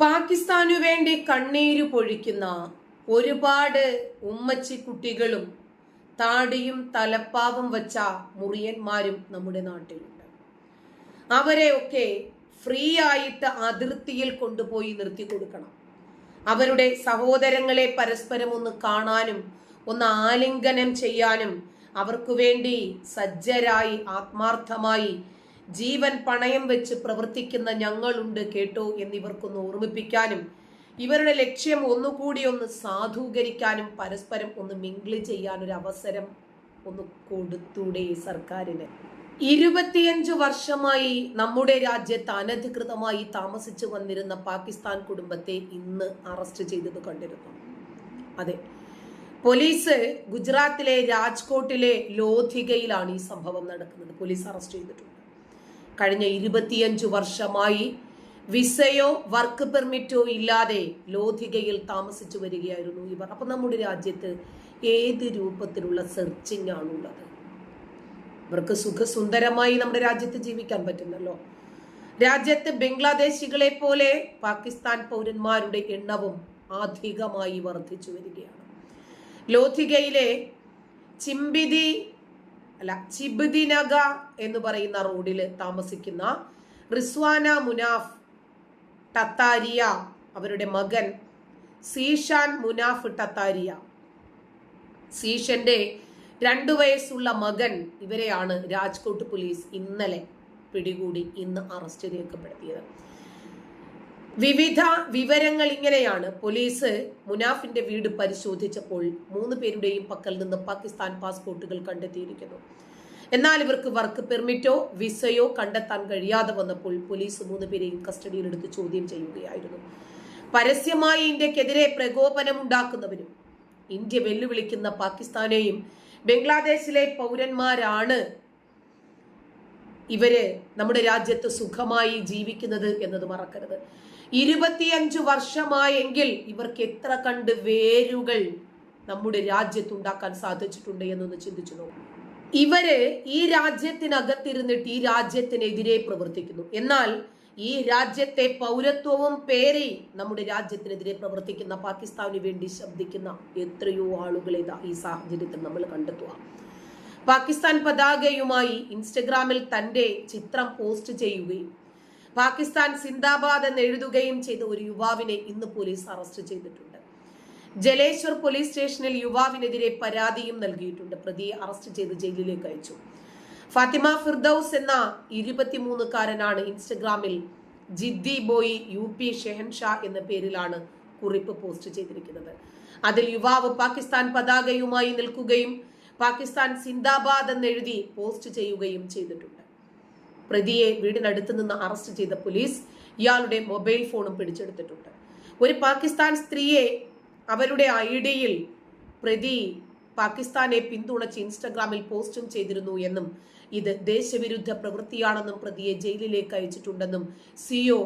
പാകിസ്ഥാനു വേണ്ടി കണ്ണീര് പൊഴിക്കുന്ന ഒരുപാട് ഉമ്മച്ചി കുട്ടികളും താടിയും തലപ്പാവും വച്ച മുറിയന്മാരും നമ്മുടെ നാട്ടിലുണ്ട്. അവരെ ഒക്കെ ഫ്രീ ആയിട്ട് അതിർത്തിയിൽ കൊണ്ടുപോയി നിർത്തി കൊടുക്കണം. അവരുടെ സഹോദരങ്ങളെ പരസ്പരം ഒന്ന് കാണാനും ഒന്ന് ആലിംഗനം ചെയ്യാനും അവർക്കു വേണ്ടി സജ്ജരായി ആത്മാർത്ഥമായി ജീവൻ പണയം വെച്ച് പ്രവർത്തിക്കുന്ന ഞങ്ങളുണ്ട് കേട്ടോ എന്നിവർക്കൊന്ന് ഓർമ്മിപ്പിക്കാനും ഇവരുടെ ലക്ഷ്യം ഒന്നുകൂടി ഒന്ന് സാധൂകരിക്കാനും പരസ്പരം ഒന്ന് മിങ്കിൾ ചെയ്യാനൊരു അവസരം ഒന്ന് കൊടുത്തൂടെ സർക്കാരിന്. ഇരുപത്തിയഞ്ച് വർഷമായി നമ്മുടെ രാജ്യത്ത് അനധികൃതമായി താമസിച്ചു വന്നിരുന്ന പാകിസ്ഥാൻ കുടുംബത്തെ ഇന്ന് അറസ്റ്റ് ചെയ്തത് കണ്ടിരുന്നു. അതെ. പോലീസ് ഗുജറാത്തിലെ രാജ്കോട്ടിലെ ലോധികയിലാണ് ഈ സംഭവം നടക്കുന്നത്. പോലീസ് അറസ്റ്റ് ചെയ്തിട്ടുണ്ട്. കഴിഞ്ഞ ഇരുപത്തിയഞ്ചു വർഷമായി വിസയോ വർക്ക് പെർമിറ്റോ ഇല്ലാതെ ലോധികയിൽ താമസിച്ചു വരികയായിരുന്നു ഇവർ. അപ്പൊ നമ്മുടെ രാജ്യത്ത് ഏത് രൂപത്തിലുള്ള സെർച്ചിങ് ആണുള്ളത്? ഇവർക്ക് സുഖസുന്ദരമായി നമ്മുടെ രാജ്യത്ത് ജീവിക്കാൻ പറ്റുന്നല്ലോ. രാജ്യത്ത് ബംഗ്ലാദേശികളെ പോലെ പാകിസ്ഥാൻ പൗരന്മാരുടെ എണ്ണവും അധികമായി വർദ്ധിച്ചു വരികയാണ്. ലോധികയിലെ ചിമ്പിതി അല്ല ചിബ്ദിനഗ എന്ന് പറയുന്ന റോഡിൽ താമസിക്കുന്ന റിസ്വാന മുനാഫ് ടത്താരിയ അവരുടെ മകൻ സീഷാൻ മുനാഫ് ടത്താരിയ. സീഷന്റെ രണ്ടു വയസ്സുള്ള മകൻ ഇവരെയാണ് രാജ്കോട്ട് പോലീസ് ഇന്നലെ പിടികൂടി ഇന്ന് അറസ്റ്റ് രേഖപ്പെടുത്തിയത്. വിവിധ വിവരങ്ങൾ ഇങ്ങനെയാണ്. പോലീസ് മുനാഫിന്റെ വീട് പരിശോധിച്ചപ്പോൾ മൂന്ന് പേരുടെയും പക്കൽ നിന്ന് പാകിസ്ഥാൻ പാസ്പോർട്ടുകൾ കണ്ടെത്തിയിരിക്കുന്നു. എന്നാൽ ഇവർക്ക് വർക്ക് പെർമിറ്റോ വിസയോ കണ്ടെത്താൻ കഴിയാതെ വന്നപ്പോൾ പോലീസ് മൂന്ന് പേരെയും കസ്റ്റഡിയിലെടുത്ത് ചോദ്യം ചെയ്യുകയായിരുന്നു. പരസ്യമായി ഇന്ത്യക്കെതിരെ പ്രകോപനമുണ്ടാക്കുന്നവരും ഇന്ത്യ വെല്ലുവിളിക്കുന്ന പാകിസ്ഥാനെയും ബംഗ്ലാദേശിലെ പൗരന്മാരാണ് ഇവർ നമ്മുടെ രാജ്യത്ത് സുഖമായി ജീവിക്കുന്നത് എന്നത് മറക്കരുത്. ഇരുപത്തിയഞ്ചു വർഷമായെങ്കിൽ ഇവർക്ക് എത്ര കണ്ട് വേരുകൾ നമ്മുടെ രാജ്യത്ത് ഉണ്ടാക്കാൻ സാധിച്ചിട്ടുണ്ട് എന്നൊന്ന് ചിന്തിച്ചു നോക്കും. ഇവർ ഈ രാജ്യത്തിനകത്തിരുന്നിട്ട് ഈ രാജ്യത്തിനെതിരെ പ്രവർത്തിക്കുന്നു. എന്നാൽ ഈ രാജ്യത്തെ പൗരത്വവും പേരി നമ്മുടെ രാജ്യത്തിനെതിരെ പ്രവർത്തിക്കുന്ന പാകിസ്ഥാനു വേണ്ടി ശബ്ദിക്കുന്ന എത്രയോ ആളുകളെ ഈ സാഹചര്യത്തിൽ നമ്മൾ കണ്ടെത്തുക. പാകിസ്ഥാൻ പതാകയുമായി ഇൻസ്റ്റഗ്രാമിൽ തന്റെ ചിത്രം പോസ്റ്റ് ചെയ്യുകയും പാകിസ്ഥാൻ സിന്ദാബാദ് എന്ന് എഴുതുകയും ചെയ്ത ഒരു യുവാവിനെ ഇന്ന് പോലീസ് അറസ്റ്റ് ചെയ്തിട്ടുണ്ട്. ജലേശ്വർ പോലീസ് സ്റ്റേഷനിൽ യുവാവിനെതിരെ പരാതിയും നൽകിയിട്ടുണ്ട്. പ്രതിയെ അറസ്റ്റ് ചെയ്ത് ജയിലിലേക്ക് അയച്ചു. ഫാത്തിമ ഫിർദൌസ് എന്ന ഇരുപത്തിമൂന്നുകാരനാണ് ഇൻസ്റ്റഗ്രാമിൽ Ziddi boy U P Shehanshah എന്ന പേരിലാണ് കുറിപ്പ് പോസ്റ്റ് ചെയ്തിരിക്കുന്നത്. അതിൽ യുവാവ് പാകിസ്ഥാൻ പതാകയുമായി നിൽക്കുകയും പാകിസ്ഥാൻ സിന്ദാബാദ് എന്നെഴുതി പോസ്റ്റ് ചെയ്യുകയും ചെയ്തിട്ടുണ്ട്. പ്രതിയെ വീടിനടുത്ത് നിന്ന് അറസ്റ്റ് ചെയ്ത പോലീസ് ഇയാളുടെ മൊബൈൽ ഫോണും പിടിച്ചെടുത്തിട്ടുണ്ട്. ഒരു പാകിസ്ഥാൻ സ്ത്രീയെ അവരുടെ ഐ ഡിയിൽ പ്രതി പാകിസ്ഥാനെ പിന്തുണച്ച് ഇൻസ്റ്റഗ്രാമിൽ പോസ്റ്റും ചെയ്തിരുന്നു എന്നും ഇത് ദേശവിരുദ്ധ പ്രവൃത്തിയാണെന്നും പ്രതിയെ ജയിലിലേക്ക് അയച്ചിട്ടുണ്ടെന്നും സിഒ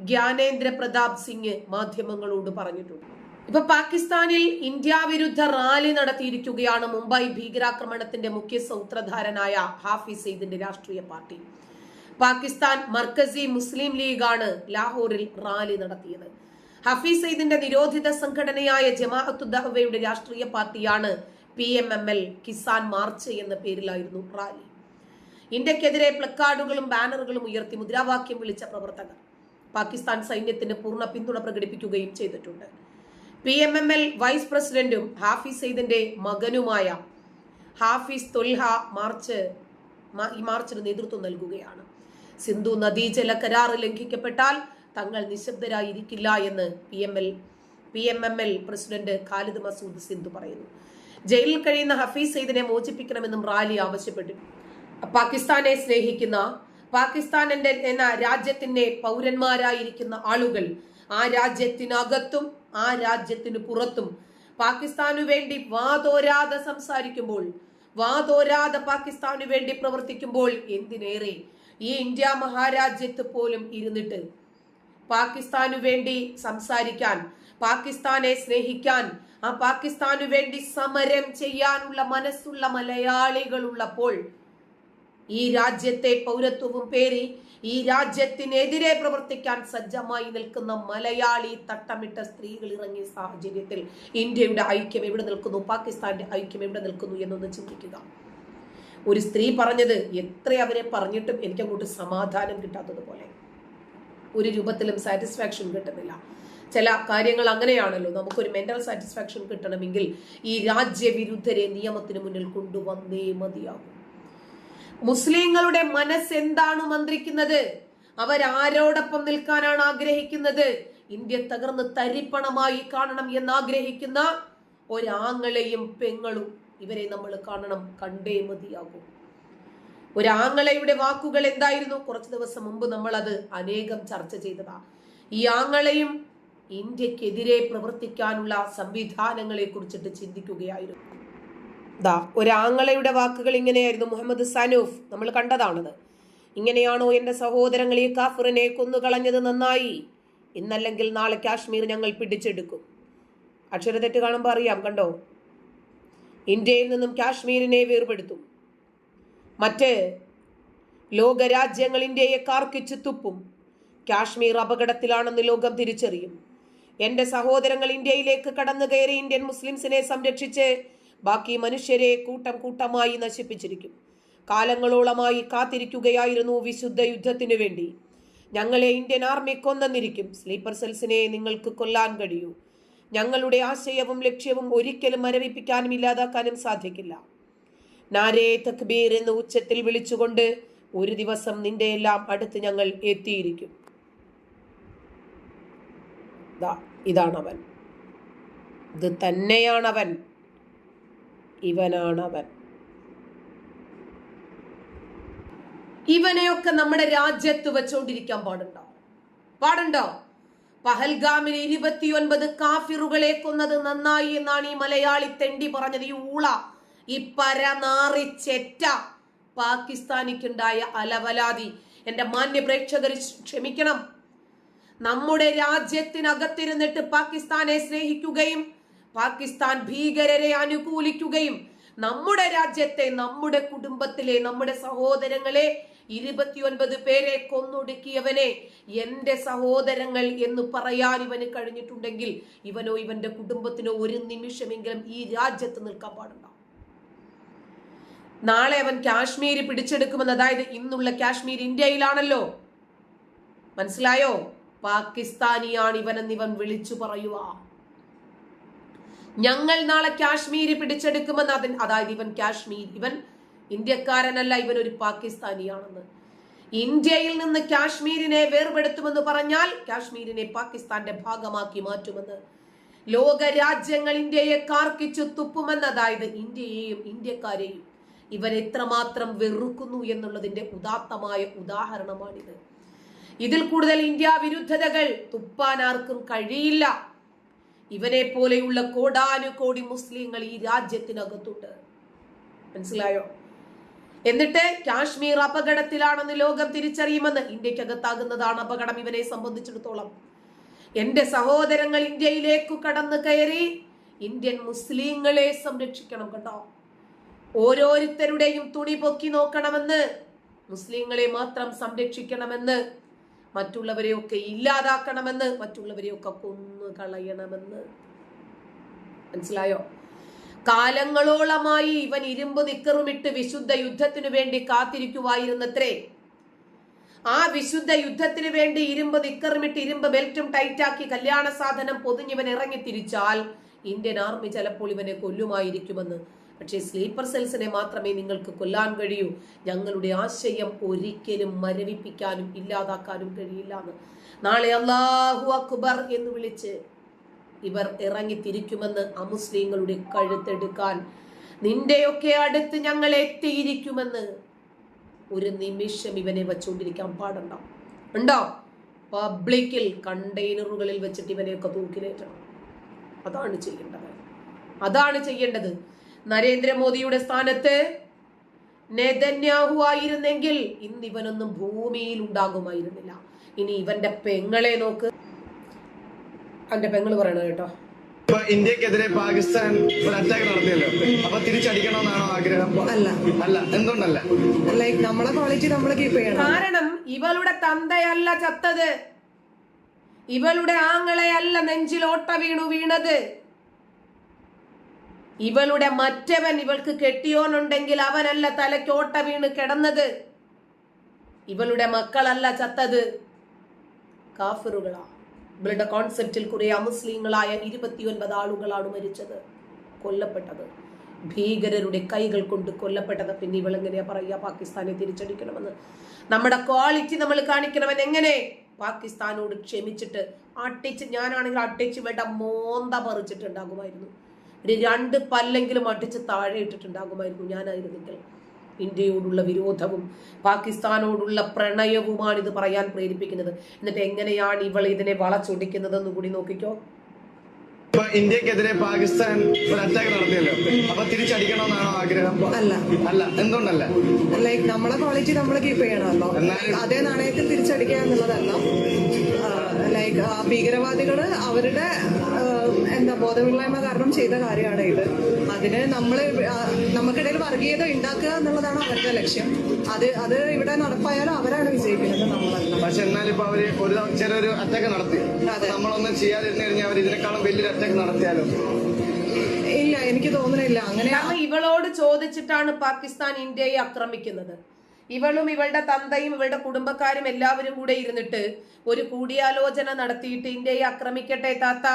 ജ്ഞാനേന്ദ്ര പ്രതാപ് സിംഗ് മാധ്യമങ്ങളോട് പറഞ്ഞിട്ടുണ്ട്. ഇപ്പൊ പാകിസ്ഥാനിൽ ഇന്ത്യ വിരുദ്ധ റാലി നടത്തിയിരിക്കുകയാണ് മുംബൈ ഭീകരാക്രമണത്തിന്റെ മുഖ്യ സൂത്രധാരനായ ഹാഫിസ് സെയ്ദിന്റെ രാഷ്ട്രീയ പാർട്ടി. പാകിസ്ഥാൻ മർക്കസി മുസ്ലിം ലീഗാണ് ലാഹോറിൽ റാലി നടത്തിയത്. ഹഫീസ് സെയ്ദിന്റെ നിരോധിത സംഘടനയായ ജമാഅത്ത് ജമാഅത്തുദ്ദഹവയുടെ രാഷ്ട്രീയ പാർട്ടിയാണ് P M M L Kisan march എന്ന പേരിലായിരുന്നു റാലി. ഇന്ത്യക്കെതിരെ പ്ലക്കാർഡുകളും ബാനറുകളും ഉയർത്തി മുദ്രാവാക്യം വിളിച്ച പ്രവർത്തകർ. പാകിസ്ഥാൻ സൈന്യത്തിന് പൂർണ പിന്തുണ പ്രകടിപ്പിക്കുകയും ചെയ്തിട്ടുണ്ട്. P M M L vice പ്രസിഡന്റും ഹാഫിസ് സെയ്ദിന്റെ മകനുമായ ഹാഫിസ് തൊൽഹ മാർച്ച് ഈ മാർച്ചിന് നേതൃത്വം നൽകുകയാണ്. സിന്ധു നദീജല കരാർ ലംഘിക്കപ്പെട്ടാൽ തങ്ങൾ നിശബ്ദരായിരിക്കില്ല എന്ന് P M L P M M L president Khalid Masood Sindhu പറയുന്നു. ജയിലിൽ കഴിയുന്ന ഹഫീസ് സെയ്ദിനെ മോചിപ്പിക്കണമെന്നും റാലി ആവശ്യപ്പെട്ടു. പാകിസ്ഥാനെ സ്നേഹിക്കുന്ന പാകിസ്ഥാൻ എന്ന രാജ്യത്തിന്റെ പൗരന്മാരായിരിക്കുന്ന ആളുകൾ ആ രാജ്യത്തിനകത്തും ആ രാജ്യത്തിന് പുറത്തും പാകിസ്ഥാനു വേണ്ടി വാതോരാതെ സംസാരിക്കുമ്പോൾ വാതോരാതെ പാകിസ്ഥാനു വേണ്ടി പ്രവർത്തിക്കുമ്പോൾ എന്തിനേറെ ഈ ഇന്ത്യ മഹാരാജ്യത്ത് പോലും ഇരുന്നിട്ട് പാകിസ്ഥാനു വേണ്ടി സംസാരിക്കാൻ പാകിസ്ഥാനെ സ്നേഹിക്കാൻ ആ പാകിസ്ഥാനു വേണ്ടി സമരം ചെയ്യാനുള്ള മനസ്സുള്ള മലയാളികൾ ഉള്ളപ്പോൾ ഈ രാജ്യത്തെ പൗരത്വവും പേരി ഈ രാജ്യത്തിനെതിരെ പ്രവർത്തിക്കാൻ സജ്ജമായി നിൽക്കുന്ന മലയാളി തട്ടമിട്ട സ്ത്രീകൾ ഇറങ്ങിയ സാഹചര്യത്തിൽ ഇന്ത്യയുടെ ഐക്യം എവിടെ നിൽക്കുന്നു? പാകിസ്ഥാന്റെ ഐക്യം എവിടെ നിൽക്കുന്നു എന്നൊന്ന് ചിന്തിക്കുക. ഒരു സ്ത്രീ പറഞ്ഞത് എത്ര അവരെ പറഞ്ഞിട്ടും എനിക്ക് അങ്ങോട്ട് സമാധാനം കിട്ടാത്തതുപോലെ. ഒരു രൂപത്തിലും സാറ്റിസ്ഫാക്ഷൻ കിട്ടുന്നില്ല. ചില കാര്യങ്ങൾ അങ്ങനെയാണല്ലോ. നമുക്കൊരു മെന്റൽ സാറ്റിസ്ഫാക്ഷൻ കിട്ടണമെങ്കിൽ ഈ രാജ്യവിരുദ്ധരെ നിയമത്തിന് മുന്നിൽ കൊണ്ടുവന്നേ മതിയാകും. മുസ്ലിങ്ങളുടെ മനസ്സ് എന്താണ് മന്ത്രിക്കുന്നത്? അവരാരോടൊപ്പം നിൽക്കാനാണ് ആഗ്രഹിക്കുന്നത്. ഇന്ത്യ തകർന്ന് തരിപ്പണമായി കാണണം എന്ന് ആഗ്രഹിക്കുന്ന ഒരാങ്ങളെയും പെങ്ങളും ഇവരെ നമ്മൾ കാണണം കണ്ടേ മതിയാകും. ഒരാങ്ങളയുടെ വാക്കുകൾ എന്തായിരുന്നു? കുറച്ച് ദിവസം മുമ്പ് നമ്മൾ അത് അനേകം ചർച്ച ചെയ്തതാ. ഈ ആങ്ങളെയും ഇന്ത്യക്കെതിരെ പ്രവർത്തിക്കാനുള്ള സംവിധാനങ്ങളെ കുറിച്ചിട്ട് ചിന്തിക്കുകയായിരുന്നു. ദാ ഒരാങ്ങളയുടെ വാക്കുകൾ ഇങ്ങനെയായിരുന്നു. മുഹമ്മദ് സനൂഫ് നമ്മൾ കണ്ടതാണത്. ഇങ്ങനെയാണോ എന്റെ സഹോദരങ്ങൾ ഈ കാഫിറിനെ കൊന്നുകളഞ്ഞത് നന്നായി? ഇന്നല്ലെങ്കിൽ നാളെ കാശ്മീർ ഞങ്ങൾ പിടിച്ചെടുക്കും. അക്ഷരതെറ്റ് കാണുമ്പോൾ അറിയാം കണ്ടോ? ഇന്ത്യയിൽ നിന്നും കാശ്മീരിനെ വേർപെടുത്തും. മറ്റ് ലോകരാജ്യങ്ങൾ ഇന്ത്യയെ കാർക്കിച്ചു തുപ്പും. കാശ്മീർ അപകടത്തിലാണെന്ന് ലോകം തിരിച്ചറിയും. എന്റെ സഹോദരങ്ങൾ ഇന്ത്യയിലേക്ക് കടന്നു കയറി ഇന്ത്യൻ മുസ്ലിംസിനെ സംരക്ഷിച്ച് ബാക്കി മനുഷ്യരെ കൂട്ടം കൂട്ടമായി നശിപ്പിച്ചിരിക്കും. കാലങ്ങളോളമായി കാത്തിരിക്കുകയായിരുന്നു വിശുദ്ധ യുദ്ധത്തിനു വേണ്ടി. ഞങ്ങളെ ഇന്ത്യൻ ആർമി കൊന്നെന്നിരിക്കും. സ്ലീപ്പർ സെൽസിനെ നിങ്ങൾക്ക് കൊല്ലാൻ കഴിയൂ. ഞങ്ങളുടെ ആശയവും ലക്ഷ്യവും ഒരിക്കലും മരവിപ്പിക്കാനും ഇല്ലാതാക്കാനും സാധിക്കില്ല. നാരേ തക്ബീർ എന്ന് ഉച്ചത്തിൽ വിളിച്ചുകൊണ്ട് ഒരു ദിവസം നിന്റെ എല്ലാം അടുത്ത് ഞങ്ങൾ എത്തിയിരിക്കും. ഇതാണ് ഇതാണവൻ. ഇത് തന്നെയാണവൻ. ഇവനാണവൻ. ഇവനെയൊക്കെ നമ്മുടെ രാജ്യത്ത് വെച്ചോണ്ടിരിക്കാൻ പാടുണ്ടോ? പാടുണ്ടോ? പഹൽഗാമിൽ ഇരുപത്തിയൊൻപത് കാഫിറുകളെ കൊന്നത് നന്നായി എന്നാണ് ഈ മലയാളി തെണ്ടി പറഞ്ഞത്. ഈ ഊള ഈ പരനാറി ചെറ്റ പാകിസ്ഥാനിക്കുണ്ടായ അലവലാതി. എന്റെ മാന്യ പ്രേക്ഷകർ ക്ഷമിക്കണം. നമ്മുടെ രാജ്യത്തിനകത്തിരുന്നിട്ട് പാകിസ്ഥാനെ സ്നേഹിക്കുകയും പാകിസ്ഥാൻ ഭീകരരെ അനുകൂലിക്കുകയും നമ്മുടെ രാജ്യത്തെ നമ്മുടെ കുടുംബത്തിലെ നമ്മുടെ സഹോദരങ്ങളെ ഇരുപത്തിയൊൻപത് പേരെ കൊന്നൊടുക്കിയവനെ എന്റെ സഹോദരങ്ങൾ എന്ന് പറയാൻ ഇവന് കഴിഞ്ഞിട്ടുണ്ടെങ്കിൽ ഇവനോ ഇവന്റെ കുടുംബത്തിനോ ഒരു നിമിഷമെങ്കിലും ഈ രാജ്യത്ത് നിൽക്കാൻ പാടുണ്ടാവും നാളെ അവൻ കാശ്മീർ പിടിച്ചെടുക്കുമെന്ന് അതായത് ഇന്നുള്ള കാശ്മീർ ഇന്ത്യയിലാണല്ലോ. മനസ്സിലായോ? പാകിസ്ഥാനിയാണ് ഇവനെന്ന് ഇവൻ വിളിച്ചു പറയുക. ഞങ്ങൾ നാളെ കാശ്മീർ പിടിച്ചെടുക്കുമെന്ന് അതിൻ അതായത് ഇവൻ കാശ്മീർ ഇവൻ ഇന്ത്യക്കാരനല്ല ഇവൻ ഒരു പാകിസ്ഥാനിയാണെന്ന്. ഇന്ത്യയിൽ നിന്ന് കാശ്മീരിനെ വേർപെടുത്തുമെന്ന് പറഞ്ഞാൽ കാശ്മീരിനെ പാകിസ്ഥാന്റെ ഭാഗമാക്കി മാറ്റുമെന്ന്. ലോക രാജ്യങ്ങൾ ഇന്ത്യയെ കാർക്കിച്ചു തുപ്പുമെന്ന് അതായത് ഇന്ത്യയെയും ഇന്ത്യക്കാരെയും ഇവർ എത്രമാത്രം വെറുക്കുന്നു എന്നുള്ളതിന്റെ ഉദാത്തമായ ഉദാഹരണമാണിത്. ഇതിൽ കൂടുതൽ ഇന്ത്യ വിരുദ്ധതകൾ തുപ്പാൻ ആർക്കും കഴിയില്ല. ഇവനെ പോലെയുള്ള കോടാനുകോടി മുസ്ലിങ്ങൾ ഈ രാജ്യത്തിനകത്തുണ്ട്. മനസ്സിലായോ? എന്നിട്ട് കാശ്മീർ അപകടത്തിലാണെന്ന് ലോകം തിരിച്ചറിയുമെന്ന് ഇന്ത്യക്കകത്താകുന്നതാണ് അപകടം ഇവനെ സംബന്ധിച്ചിടത്തോളം. എന്റെ സഹോദരങ്ങൾ ഇന്ത്യയിലേക്ക് കടന്നു കയറി ഇന്ത്യൻ മുസ്ലിങ്ങളെ സംരക്ഷിക്കണം കേട്ടോ. ഓരോരുത്തരുടെയും തുണി പൊക്കി നോക്കണമെന്ന് മുസ്ലിങ്ങളെ മാത്രം സംരക്ഷിക്കണമെന്ന് മറ്റുള്ളവരെയൊക്കെ ഇല്ലാതാക്കണമെന്ന് മറ്റുള്ളവരെയൊക്കെ കൊന്നു കളയണമെന്ന്. മനസ്സിലായോ? കാലങ്ങളോളമായി ഇവൻ ഇരുമ്പ് നിക്കറുമിട്ട് വിശുദ്ധ യുദ്ധത്തിനു വേണ്ടി കാത്തിരിക്കുവായിരുന്നത്രേ. ആ വിശുദ്ധ യുദ്ധത്തിന് വേണ്ടി ഇരുമ്പ് നിക്കറുമിട്ട് ഇരുമ്പ് ബെൽറ്റും ടൈറ്റാക്കി കല്യാണ സാധനം പൊതിഞ്ഞിവൻ ഇറങ്ങി തിരിച്ചാൽ ഇന്ത്യൻ ആർമി ചിലപ്പോൾ ഇവനെ കൊല്ലുമായിരിക്കുമെന്ന് പക്ഷേ സ്ലീപ്പർ സെൽസിനെ മാത്രമേ നിങ്ങൾക്ക് കൊല്ലാൻ കഴിയൂ. ഞങ്ങളുടെ ആശയം ഒരിക്കലും മരവിപ്പിക്കാനും ഇല്ലാതാക്കാനും കഴിയില്ല എന്ന് നാളെ അള്ളാഹു അക്ബർ എന്ന് വിളിച്ച് ഇവർ ഇറങ്ങി തിരിക്കുമെന്ന് അമുസ്ലിങ്ങളുടെ കഴുത്തെടുക്കാൻ നിന്റെയൊക്കെ അടുത്ത് ഞങ്ങൾ എത്തിയിരിക്കുമെന്ന് ഒരു നിമിഷം ഇവനെ വെച്ചുകൊണ്ടിരിക്കാൻ പാടുണ്ടോ? ഉണ്ടോ? പബ്ലിക്കിൽ കണ്ടെയ്നറുകളിൽ വെച്ചിട്ട് ഇവനെയൊക്കെ തൂക്കിലേറ്റണം. അതാണ് ചെയ്യേണ്ടത്. അതാണ് ചെയ്യേണ്ടത്. നരേന്ദ്രമോദിയുടെ സ്ഥാനത്ത് നെതന്യാഹു ആയിരുന്നെങ്കിൽ ഇന്ന് ഇവനൊന്നും ഭൂമിയിൽ ഉണ്ടാകുമായിരുന്നില്ല. ഇനി ഇവന്റെ പെങ്ങളെ നോക്ക്. അവന്റെ പെങ്ങൾ പറയണത് കേട്ടോ. ഇപ്പൊ ഇന്ത്യക്കെതിരെ പാകിസ്ഥാൻ ഒരു അറ്റാക്ക് നടത്തിയല്ലോ. അപ്പൊ തിരിച്ചടിക്കണമെന്നാണോ ആഗ്രഹം? അല്ല. അല്ല. എന്തുകൊണ്ടല്ല? ലൈക്ക് നമ്മളെ ക്വാളിറ്റി നമ്മൾ കീപ്പ് ചെയ്യണം. കാരണം ഇവളുടെ തന്തയല്ല ചത്തത്. ഇവളുടെ ആങ്ങളെയല്ല നെഞ്ചിൽ നെഞ്ചിലോട്ട വീണു വീണത്. ഇവളുടെ മറ്റവൻ ഇവൾക്ക് കെട്ടിയോനുണ്ടെങ്കിൽ അവനല്ല തലയ്ക്കോട്ട വീണ് കിടന്നത്. ഇവളുടെ മക്കളല്ല ചത്തത്. കാഫറുകളാ ഇവളുടെ കോൺസെപ്റ്റിൽ കുറെ അമുസ്ലിങ്ങളായ ഇരുപത്തിയൊൻപത് ആളുകളാണ് മരിച്ചത് കൊല്ലപ്പെട്ടത്. ഭീകരരുടെ കൈകൾ കൊണ്ട് കൊല്ലപ്പെട്ടത്. പിന്നെ ഇവളെങ്ങനെയാ പറയുക? പാകിസ്ഥാനെ തിരിച്ചടിക്കണമെന്ന്. നമ്മുടെ ക്വാളിറ്റി നമ്മൾ കാണിക്കണമെന്ന് എങ്ങനെ? പാകിസ്ഥാനോട് ക്ഷമിച്ചിട്ട് അട്ടിച്ച് ഞാനാണെങ്കിൽ അട്ടിച്ച് വേണ്ട മോന്ത പറിച്ചിട്ടുണ്ടാകുമായിരുന്നു. ഒരു രണ്ട് പല്ലെങ്കിലും അടിച്ച് താഴെ ഇട്ടിട്ടുണ്ടാകുമായിരുന്നു ഞാനായിരുന്നെങ്കിൽ. ഇന്ത്യയോടുള്ള വിരോധവും പാകിസ്ഥാനോടുള്ള പ്രണയവുമാണ് ഇത് പറയാൻ പ്രേരിപ്പിക്കുന്നത്. എന്നിട്ട് എങ്ങനെയാണ് ഇവൾ ഇതിനെ വളച്ചൊടിക്കുന്നതെന്ന് കൂടി നോക്കിക്കോ. ഇപ്പൊ ഇന്ത്യക്കെതിരെ പാകിസ്ഥാൻ ഒരു അറ്റാക്ക് നടത്തിയല്ലോ. അപ്പൊ തിരിച്ചടിക്കണമെന്നാണോ ആഗ്രഹം? അല്ല. അല്ല. എന്തുകൊണ്ടല്ല? ലൈക്ക് നമ്മളെ ക്വാളിറ്റി നമ്മൾ കീപ്പ് ചെയ്യണമല്ലോ. അതേ നാണയത്തിൽ തിരിച്ചടിക്കുക എന്നുള്ളതല്ല. ലൈക്ക് ഭീകരവാദികൾ അവരുടെ എന്താ ബോധമില്ലായ്മ കാരണം ചെയ്ത കാര്യമാണ് ഇത്. അതിന് നമ്മൾ നമുക്കിടയിൽ വർഗീയത ഉണ്ടാക്കുക എന്നുള്ളതാണ് അവരുടെ ലക്ഷ്യം. അത് അത് ഇവിടെ നടപ്പായാലും അവരാണ് വിജയിക്കുന്നത് നമ്മളല്ല പക്ഷെ എന്നാലും ഇപ്പൊ അവർ ഒരു ചെറിയൊരു അറ്റാക്ക് നടത്തി. അതെ. നമ്മളൊന്നും ചെയ്യാതിരുന്നു കഴിഞ്ഞാൽ അവർ ഇതിനേക്കാളും വലിയൊരു അറ്റാക്ക് നടത്തിയാലോ? ഇല്ല എനിക്ക് തോന്നുന്നില്ല അങ്ങനെ ഇവളോട് ചോദിച്ചിട്ടാണ് പാകിസ്ഥാൻ ഇന്ത്യയെ ആക്രമിക്കുന്നത്. ഇവളും ഇവളുടെ തന്തയും ഇവളുടെ കുടുംബക്കാരും എല്ലാവരും കൂടെ ഇരുന്നിട്ട് ഒരു കൂടിയാലോചന നടത്തിയിട്ട് ഇന്ത്യയെ ആക്രമിക്കട്ടെ താത്ത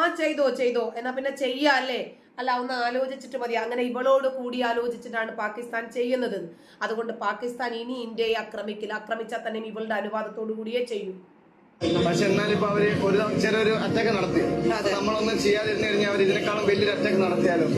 ആ ചെയ്തോ ചെയ്തോ എന്നാ പിന്നെ ചെയ്യാ അല്ലേ? അല്ല ഒന്ന് ആലോചിച്ചിട്ട് മതി. അങ്ങനെ ഇവളോട് കൂടി ആലോചിച്ചിട്ടാണ് പാകിസ്ഥാൻ ചെയ്യുന്നത്. അതുകൊണ്ട് പാകിസ്ഥാൻ ഇനി ഇന്ത്യയെ ആക്രമിക്കില്ല ആക്രമിച്ചാൽ തന്നെ ഇവളുടെ അനുവാദത്തോടു കൂടിയേ ചെയ്യൂ. പക്ഷെ എന്നാലും ഇപ്പൊ അവർ ഒരു ചെറിയൊരു അറ്റാക്ക് നടത്തി. നമ്മളൊന്നും ചെയ്യാതിരുന്നു കഴിഞ്ഞാൽ അവർ ഇതിനേക്കാളും വലിയൊരു അറ്റാക്ക് നടത്തിയാലോ?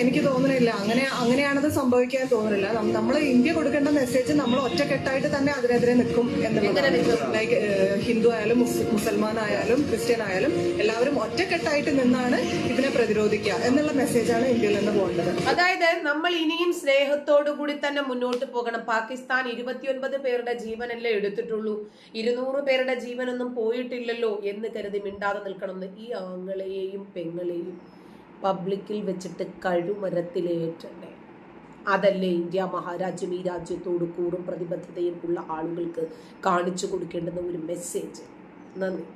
എനിക്ക് തോന്നുന്നില്ല. അങ്ങനെ അങ്ങനെയാണത് സംഭവിക്കാൻ തോന്നുന്നില്ല. നമ്മൾ ഇന്ത്യ കൊടുക്കേണ്ട മെസ്സേജ് നമ്മൾ ഒറ്റക്കെട്ടായിട്ട് തന്നെ അതിനെതിരെ നിൽക്കും എന്നുള്ളതാണ്? ലൈക്ക് ഹിന്ദു ആയാലും മുസൽമാൻ ആയാലും ക്രിസ്ത്യൻ ആയാലും എല്ലാവരും ഒറ്റക്കെട്ടായിട്ട് നിന്നാണ് ഇതിനെ പ്രതിരോധിക്കുക എന്നുള്ള മെസ്സേജാണ് ഇന്ത്യയിൽ നിന്ന് പോകേണ്ടത്. അതായത് നമ്മൾ ഇനിയും സ്നേഹത്തോടു കൂടി തന്നെ മുന്നോട്ട് പോകണം. പാകിസ്ഥാൻ ഇരുപത്തിയൊൻപത് പേരുടെ ജീവനല്ലേ എടുത്തിട്ടുള്ളൂ. ഇരുന്നൂറ് പേരുടെ ജീവനൊന്നും പോയിട്ടില്ലല്ലോ എന്ന് കരുതി മിണ്ടാതെ നിൽക്കണം ഈ ആങ്ങളെയും പെങ്ങളെയും. പബ്ലിക്കിൽ വെച്ചിട്ട് കഴുമരത്തിലേറ്റണ്ടേ? അതല്ലേ ഇന്ത്യ മഹാരാജ്യം ഈ രാജ്യത്തോട് കൂറും പ്രതിബദ്ധതയും ഉള്ള ആളുകൾക്ക് കാണിച്ചു കൊടുക്കേണ്ടുന്ന ഒരു മെസ്സേജ് നന്ദി.